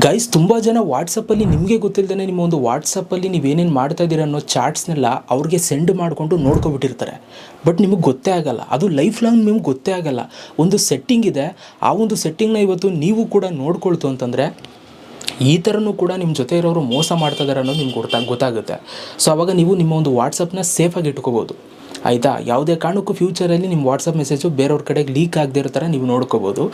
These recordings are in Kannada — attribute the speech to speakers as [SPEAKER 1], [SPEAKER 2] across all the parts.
[SPEAKER 1] ಗೈಸ್ ತುಂಬ ಜನ ವಾಟ್ಸಪ್ಪಲ್ಲಿ ನಿಮಗೆ ಗೊತ್ತಿಲ್ಲದೇ ನಿಮ್ಮ ಒಂದು ವಾಟ್ಸಪ್ಪಲ್ಲಿ ನೀವೇನೇನು ಮಾಡ್ತಾ ಇದ್ದೀರ ಅನ್ನೋ ಚಾಟ್ಸ್ನೆಲ್ಲ ಅವ್ರಿಗೆ ಸೆಂಡ್ ಮಾಡಿಕೊಂಡು ನೋಡ್ಕೊಬಿಟ್ಟಿರ್ತಾರೆ. ಬಟ್ ನಿಮಗೆ ಗೊತ್ತೇ ಆಗಲ್ಲ. ಅದು ಲೈಫ್ ಲಾಂಗ್ ನಿಮ್ಗೆ ಗೊತ್ತೇ ಆಗಲ್ಲ. ಒಂದು ಸೆಟ್ಟಿಂಗ್ ಇದೆ. ಆ ಒಂದು ಸೆಟ್ಟಿಂಗ್ನ ಇವತ್ತು ನೀವು ಕೂಡ ನೋಡ್ಕೊಳ್ತು ಅಂತಂದರೆ ಈ ಥರನೂ ಕೂಡ ನಿಮ್ಮ ಜೊತೆ ಇರೋರು ಮೋಸ ಮಾಡ್ತಾ ಇದ್ದಾರೆ ಅನ್ನೋದು ನಿಮ್ಗೆ ಗೊತ್ತಾ, ಗೊತ್ತಾಗುತ್ತೆ. ಸೊ ಅವಾಗ ನೀವು ನಿಮ್ಮ ಒಂದು ವಾಟ್ಸಪ್ನ ಸೇಫಾಗಿ ಇಟ್ಕೋಬೋದು. ಆಯಿತಾ? ಯಾವುದೇ ಕಾರಣಕ್ಕೂ ಫ್ಯೂಚರಲ್ಲಿ ನಿಮ್ಮ ವಾಟ್ಸಪ್ ಮೆಸೇಜು ಬೇರೆಯವ್ರ ಕಡೆಗೆ ಲೀಕ್ ಆಗದೆ ಇರೋ ಥರ ನೀವು ನೋಡ್ಕೋಬೋದು.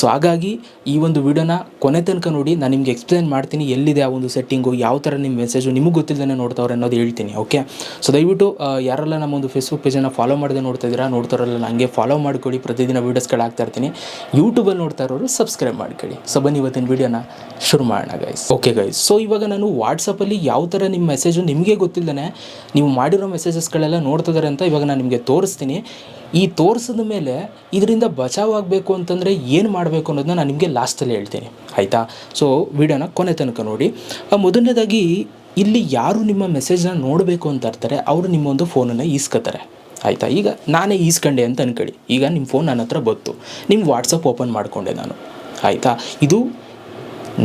[SPEAKER 1] ಸೊ ಹಾಗಾಗಿ ಈ ಒಂದು ವಿಡಿಯೋನ ಕೊನೆ ತನಕ ನೋಡಿ, ನಾನು ನಿಮ್ಗೆ ಎಕ್ಸ್ಪ್ಲೇನ್ ಮಾಡ್ತೀನಿ ಎಲ್ಲಿದೆ ಆ ಒಂದು ಸೆಟ್ಟಿಂಗು ಯಾವ ಥರ ನಿಮ್ಮ ಮೆಸೇಜು ನಿಮಗೆ ಗೊತ್ತಿಲ್ಲದೇ ನೋಡ್ತಾವ್ರೆ ಅನ್ನೋದು ಹೇಳ್ತೀನಿ ಓಕೆ ಸೊ ದಯವಿಟ್ಟು ಯಾರೆಲ್ಲ ನಮ್ಮ ಒಂದು ಫೇಸ್ಬುಕ್ ಪೇಜನ್ನು ಫಾಲೋ ಮಾಡದೆ ನೋಡ್ತಾ ಇದ್ದೀರಾ ನೋಡ್ತಾರಲ್ಲ ನನಗೆ ಫಾಲೋ ಮಾಡ್ಕೊಳ್ಳಿ, ಪ್ರತಿದಿನ ವೀಡಿಯೋಸ್ಗಳು ಹಾಕ್ತಾ ಇರ್ತೀನಿ. ಯೂಟ್ಯೂಬಲ್ಲಿ ನೋಡ್ತಾ ಇರೋರು ಸಬ್ಸ್ಕ್ರೈಬ್ ಮಾಡ್ಕೊಳ್ಳಿ. ಸೊ ಬನ್ನಿ ಇವತ್ತಿನ ವಿಡಿಯೋನ ಶುರು ಮಾಡೋಣ ಗೈಸ್ ಓಕೆ ಗೈಸ್ ಸೊ ಇವಾಗ ನಾನು ವಾಟ್ಸಪ್ಪಲ್ಲಿ ಯಾವ ಥರ ನಿಮ್ಮ ಮೆಸೇಜು ನಿಮಗೆ ಗೊತ್ತಿಲ್ಲದೇ ನೀವು ಮಾಡಿರೋ ಮೆಸೇಜಸ್ಗಳೆಲ್ಲ ನೋಡ್ತಿದ್ದಾರೆ ಅಂತ ಇವಾಗ ನಾನು ನಿಮಗೆ ತೋರಿಸ್ತೀನಿ. ಈ ತೋರಿಸಿದ ಮೇಲೆ ಇದರಿಂದ ಬಚಾವ್ ಆಗಬೇಕು ಅಂತಂದರೆ ಏನು ಮಾಡಬೇಕು ಅನ್ನೋದನ್ನ ನಾನು ನಿಮಗೆ ಲಾಸ್ಟಲ್ಲಿ ಹೇಳ್ತೀನಿ. ಆಯಿತಾ? ಸೊ ವಿಡಿಯೋನ ಕೊನೆ ತನಕ ನೋಡಿ. ಮೊದಲನೇದಾಗಿ ಇಲ್ಲಿ ಯಾರು ನಿಮ್ಮ ಮೆಸೇಜ್ನ ನೋಡಬೇಕು ಅಂತ ಇರ್ತಾರೆ ಅವರು ನಿಮ್ಮೊಂದು ಫೋನನ್ನು ಈಸ್ಕೋತಾರೆ. ಆಯಿತಾ? ಈಗ ನಾನೇ ಈಸ್ಕೊಂಡೆ ಅಂತ ಅನ್ಕೊಳ್ಳಿ. ಈಗ ನಿಮ್ಮ ಫೋನ್ ನನ್ನ ಹತ್ರ ಬಂತು. ನಿಮ್ಮ ವಾಟ್ಸಪ್ ಓಪನ್ ಮಾಡಿಕೊಂಡೆ ನಾನು. ಆಯಿತಾ? ಇದು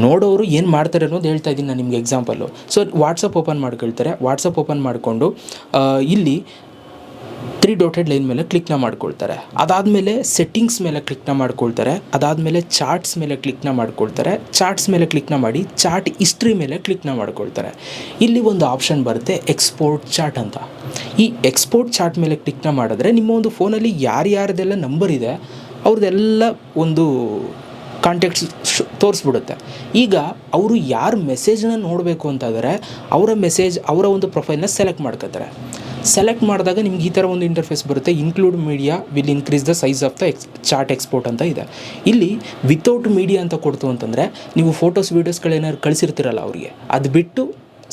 [SPEAKER 1] ನೋಡೋರು ಏನು ಮಾಡ್ತಾರೆ ಅನ್ನೋದು ಹೇಳ್ತಾ ಇದ್ದೀನಿ ನಾನು ನಿಮಗೆ ಎಕ್ಸಾಂಪಲ್ಲು ಸೊ ವಾಟ್ಸಪ್ ಓಪನ್ ಮಾಡ್ಕೊಳ್ತಾರೆ. ವಾಟ್ಸಪ್ ಓಪನ್ ಮಾಡಿಕೊಂಡು ಇಲ್ಲಿ ತ್ರೀ ಡಾಟೆಡ್ ಲೈನ್ ಮೇಲೆ ಕ್ಲಿಕ್ನ ಮಾಡ್ಕೊಳ್ತಾರೆ. ಅದಾದಮೇಲೆ ಸೆಟ್ಟಿಂಗ್ಸ್ ಮೇಲೆ ಕ್ಲಿಕ್ನ ಮಾಡ್ಕೊಳ್ತಾರೆ. ಅದಾದಮೇಲೆ ಚಾರ್ಟ್ಸ್ ಮೇಲೆ ಕ್ಲಿಕ್ನ ಮಾಡ್ಕೊಳ್ತಾರೆ. ಚಾರ್ಟ್ಸ್ ಮೇಲೆ ಕ್ಲಿಕ್ನ ಮಾಡಿ ಚಾರ್ಟ್ ಹಿಸ್ಟ್ರಿ ಮೇಲೆ ಕ್ಲಿಕ್ನ ಮಾಡ್ಕೊಳ್ತಾರೆ. ಇಲ್ಲಿ ಒಂದು ಆಪ್ಷನ್ ಬರುತ್ತೆ ಎಕ್ಸ್ಪೋರ್ಟ್ ಚಾರ್ಟ್ ಅಂತ. ಈ ಎಕ್ಸ್ಪೋರ್ಟ್ ಚಾರ್ಟ್ ಮೇಲೆ ಕ್ಲಿಕ್ನ ಮಾಡಿದ್ರೆ ನಿಮ್ಮ ಒಂದು ಫೋನಲ್ಲಿ ಯಾರ್ಯಾರ್ದೆಲ್ಲ ನಂಬರ್ ಇದೆ ಅವ್ರದ್ದೆಲ್ಲ ಒಂದು ಕಾಂಟ್ಯಾಕ್ಟ್ಸ್ ತೋರಿಸ್ಬಿಡುತ್ತೆ. ಈಗ ಅವರು ಯಾರು ಮೆಸೇಜ್ನ ನೋಡಬೇಕು ಅಂತಂದರೆ ಅವರ ಮೆಸೇಜ್ ಅವರ ಒಂದು ಪ್ರೊಫೈಲ್ನ ಸೆಲೆಕ್ಟ್ ಮಾಡ್ಕೋತಾರೆ ಸೆಲೆಕ್ಟ್ ಮಾಡಿದಾಗ ನಿಮ್ಗೆ ಈ ಥರ ಒಂದು ಇಂಟರ್ಫೇಸ್ ಬರುತ್ತೆ. Include media will increase the size of the ex chart export ಅಂತ ಇದೆ. ಇಲ್ಲಿ ವಿತೌಟ್ ಮೀಡಿಯಾ ಅಂತ ಕೊಡ್ತು ಅಂತಂದರೆ ನೀವು ಫೋಟೋಸ್ ವೀಡಿಯೋಸ್ಗಳೇನಾದ್ರು ಕಳಿಸಿರ್ತೀರಲ್ಲ ಅವರಿಗೆ, ಅದು ಬಿಟ್ಟು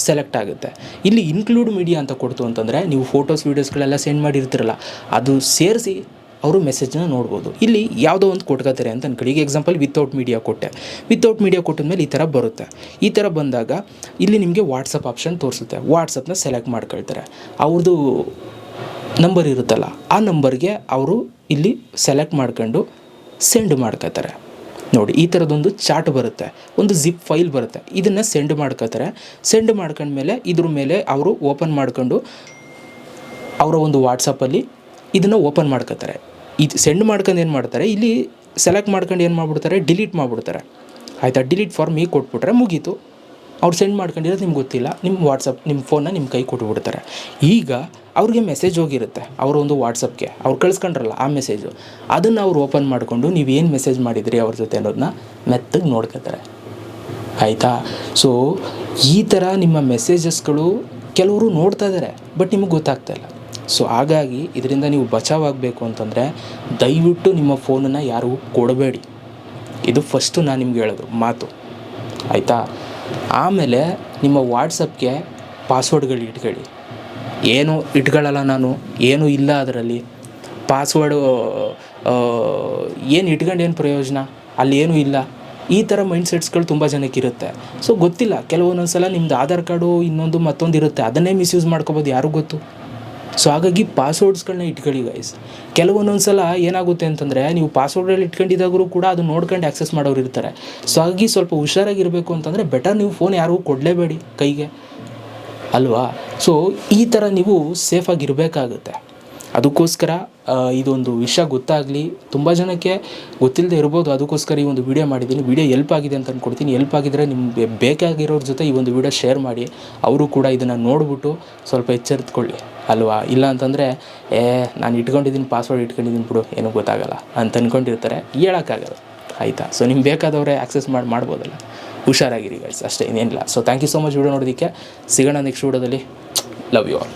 [SPEAKER 1] ಸೆಲೆಕ್ಟ್ ಆಗುತ್ತೆ. ಇಲ್ಲಿ ಇನ್ಕ್ಲೂಡ್ ಮೀಡಿಯಾ ಅಂತ ಕೊಡ್ತು ಅಂತಂದರೆ ನೀವು ಫೋಟೋಸ್ ವೀಡಿಯೋಸ್ಗಳೆಲ್ಲ ಸೆಂಡ್ ಮಾಡಿರ್ತಿರಲ್ಲ, ಅದು ಸೇರಿಸಿ ಅವರು ಮೆಸೇಜ್ನ ನೋಡ್ಬೋದು. ಇಲ್ಲಿ ಯಾವುದೋ ಒಂದು ಕೊಟ್ಕೋತಾರೆ ಅಂತ ಅನ್ಕೊಳ್ಳಿ. ಈಗ ಎಕ್ಸಾಂಪಲ್ ವಿತೌಟ್ ಮೀಡಿಯಾ ಕೊಟ್ಟೆ ವಿತೌಟ್ ಮೀಡಿಯಾ ಕೊಟ್ಟಿದ್ಮೇಲೆ ಈ ಥರ ಬರುತ್ತೆ. ಈ ಥರ ಬಂದಾಗ ಇಲ್ಲಿ ನಿಮಗೆ ವಾಟ್ಸಪ್ ಆಪ್ಷನ್ ತೋರಿಸುತ್ತೆ. ವಾಟ್ಸಪ್ನ ಸೆಲೆಕ್ಟ್ ಮಾಡ್ಕೊಳ್ತಾರೆ. ಅವ್ರದ್ದು ನಂಬರ್ ಇರುತ್ತಲ್ಲ, ಆ ನಂಬರ್ಗೆ ಅವರು ಇಲ್ಲಿ ಸೆಲೆಕ್ಟ್ ಮಾಡ್ಕೊಂಡು ಸೆಂಡ್ ಮಾಡ್ಕೋತಾರೆ ನೋಡಿ, ಈ ಥರದೊಂದು ಚಾಟ್ ಬರುತ್ತೆ. ಒಂದು ಜಿಪ್ ಫೈಲ್ ಬರುತ್ತೆ. ಇದನ್ನು ಸೆಂಡ್ ಮಾಡ್ಕೋತಾರೆ ಸೆಂಡ್ ಮಾಡ್ಕೊಂಡ್ಮೇಲೆ ಇದ್ರ ಮೇಲೆ ಅವರು ಓಪನ್ ಮಾಡ್ಕೊಂಡು ಅವರ ಒಂದು ವಾಟ್ಸಪ್ಪಲ್ಲಿ ಇದನ್ನು ಓಪನ್ ಮಾಡ್ಕೋತಾರೆ ಇದು ಸೆಂಡ್ ಮಾಡ್ಕೊಂಡು ಏನು ಮಾಡ್ತಾರೆ? ಇಲ್ಲಿ ಸೆಲೆಕ್ಟ್ ಮಾಡ್ಕೊಂಡು ಏನು ಮಾಡ್ಬಿಡ್ತಾರೆ? ಡಿಲೀಟ್ ಮಾಡಿಬಿಡ್ತಾರೆ. ಆಯಿತಾ? ಡಿಲೀಟ್ ಫಾರ್ಮ್ ಈಗ ಕೊಟ್ಬಿಟ್ರೆ ಮುಗೀತು. ಅವ್ರು ಸೆಂಡ್ ಮಾಡ್ಕೊಂಡಿರೋದು ನಿಮ್ಗೆ ಗೊತ್ತಿಲ್ಲ. ನಿಮ್ಮ ವಾಟ್ಸಪ್ ನಿಮ್ಮ ಫೋನ್ನ ನಿಮ್ಮ ಕೈ ಕೊಟ್ಬಿಡ್ತಾರೆ. ಈಗ ಅವ್ರಿಗೆ ಮೆಸೇಜ್ ಹೋಗಿರುತ್ತೆ, ಅವರ ಒಂದು ವಾಟ್ಸಪ್ಗೆ ಅವ್ರು ಕಳಿಸ್ಕೊಂಡ್ರಲ್ಲ ಆ ಮೆಸೇಜು ಅದನ್ನು ಅವ್ರು ಓಪನ್ ಮಾಡಿಕೊಂಡು ಏನು ಮೆಸೇಜ್ ಮಾಡಿದ್ರಿ ಅವ್ರ ಜೊತೆ ಅನ್ನೋದನ್ನ ಮೆತ್ತಗೆ ನೋಡ್ಕೋತಾರೆ. ಆಯಿತಾ? ಸೊ ಈ ಥರ ನಿಮ್ಮ ಮೆಸೇಜಸ್ಗಳು ಕೆಲವರು ನೋಡ್ತಾ ಇದ್ದಾರೆ ಬಟ್ ನಿಮಗೆ ಗೊತ್ತಾಗ್ತಾ ಇಲ್ಲ. ಸೊ ಹಾಗಾಗಿ ಇದರಿಂದ ನೀವು ಬಚಾವಾಗಬೇಕು ಅಂತಂದರೆ ದಯವಿಟ್ಟು ನಿಮ್ಮ ಫೋನನ್ನು ಯಾರಿಗೂ ಕೊಡಬೇಡಿ. ಇದು ಫಸ್ಟು ನಾನು ನಿಮ್ಗೆ ಹೇಳೋದು, ಮಾತು. ಆಯಿತಾ? ಆಮೇಲೆ ನಿಮ್ಮ ವಾಟ್ಸಪ್ಗೆ ಪಾಸ್ವರ್ಡ್ಗಳು ಇಟ್ಕೊಳ್ಳಿ. ಏನು ಇಟ್ಕೊಳ್ಳಲ್ಲ ನಾನು, ಏನೂ ಇಲ್ಲ ಅದರಲ್ಲಿ. ಪಾಸ್ವರ್ಡು ಏನು ಇಟ್ಕೊಂಡು ಏನು ಪ್ರಯೋಜನ? ಅಲ್ಲಿ ಏನೂ ಇಲ್ಲ. ಈ ಥರ ಮೈಂಡ್ಸೆಟ್ಸ್ಗಳು ತುಂಬ ಜನಕ್ಕೆ ಇರುತ್ತೆ. ಸೊ ಗೊತ್ತಿಲ್ಲ ಕೆಲವೊಂದೊಂದು ಸಲ ನಿಮ್ಮದು ಆಧಾರ್ ಕಾರ್ಡು ಇನ್ನೊಂದು ಮತ್ತೊಂದು ಇರುತ್ತೆ ಅದನ್ನೇ ಮಿಸ್ಯೂಸ್ ಮಾಡ್ಕೋಬೋದು ಯಾರಿಗೂ ಗೊತ್ತು. ಸೊ ಹಾಗಾಗಿ ಪಾಸ್ವರ್ಡ್ಸ್ಗಳನ್ನ ಇಟ್ಕೊಳ್ಳಿ ಗೈಸ್ ಕೆಲವೊಂದೊಂದು ಸಲ ಏನಾಗುತ್ತೆ ಅಂತಂದರೆ, ನೀವು ಪಾಸ್ವರ್ಡಲ್ಲಿ ಇಟ್ಕೊಂಡಿದ್ದಾಗೂ ಕೂಡ ಅದು ನೋಡ್ಕೊಂಡು ಆ್ಯಕ್ಸೆಸ್ ಮಾಡೋರು ಇರ್ತಾರೆ. ಸೊ ಹಾಗಾಗಿ ಸ್ವಲ್ಪ ಹುಷಾರಾಗಿರಬೇಕು ಅಂತಂದರೆ ಬೆಟರ್ ನೀವು ಫೋನ್ ಯಾರಿಗೂ ಕೊಡಲೇಬೇಡಿ ಕೈಗೆ. ಅಲ್ವಾ? ಸೊ ಈ ಥರ ನೀವು ಸೇಫಾಗಿರಬೇಕಾಗುತ್ತೆ ಅದಕ್ಕೋಸ್ಕರ ಇದೊಂದು ವಿಷಯ ಗೊತ್ತಾಗಲಿ. ತುಂಬ ಜನಕ್ಕೆ ಗೊತ್ತಿಲ್ಲದೆ ಇರ್ಬೋದು. ಅದಕ್ಕೋಸ್ಕರ ಈ ಒಂದು ವಿಡಿಯೋ ಮಾಡಿದ್ದೀನಿ. ವಿಡಿಯೋ ಎಲ್ಪ್ ಆಗಿದೆ ಅಂತ ಅಂದ್ಕೊಡ್ತೀನಿ ಎಲ್ಪ್ ಆಗಿದ್ರೆ ನಿಮಗೆ ಬೇಕಾಗಿರೋರ ಜೊತೆ ಈ ಒಂದು ವಿಡಿಯೋ ಶೇರ್ ಮಾಡಿ. ಅವರು ಕೂಡ ಇದನ್ನು ನೋಡಿಬಿಟ್ಟು ಸ್ವಲ್ಪ ಎಚ್ಚರಿತ್ಕೊಳ್ಳಿ. ಅಲ್ವಾ? ಇಲ್ಲ ಅಂತಂದರೆ, ಏ, ನಾನು ಇಟ್ಕೊಂಡಿದ್ದೀನಿ ಪಾಸ್ವರ್ಡ್ ಇಟ್ಕೊಂಡಿದ್ದೀನಿ ಬಿಡು, ಏನೂ ಗೊತ್ತಾಗಲ್ಲ. ಅಂತ ಅಂದ್ಕೊಂಡಿರ್ತಾರೆ ಹೇಳೋಕ್ಕಾಗಲ್ಲ. ಆಯಿತಾ? ಸೊ ನಿಮ್ಗೆ ಬೇಕಾದವರೇ ಆಕ್ಸೆಸ್ ಮಾಡಿ, ಮಾಡ್ಬೋದಲ್ಲ. ಹುಷಾರಾಗಿರಿ ಗೈಸ್ ಅಷ್ಟೇ, ಇನ್ನೇನಿಲ್ಲ. So thank you so much video ನೋಡೋದಕ್ಕೆ ಸಿಗೋಣ ನೆಕ್ಸ್ಟ್ ವಿಡಿಯೋದಲ್ಲಿ ಲವ್ ಯು ಆಲ್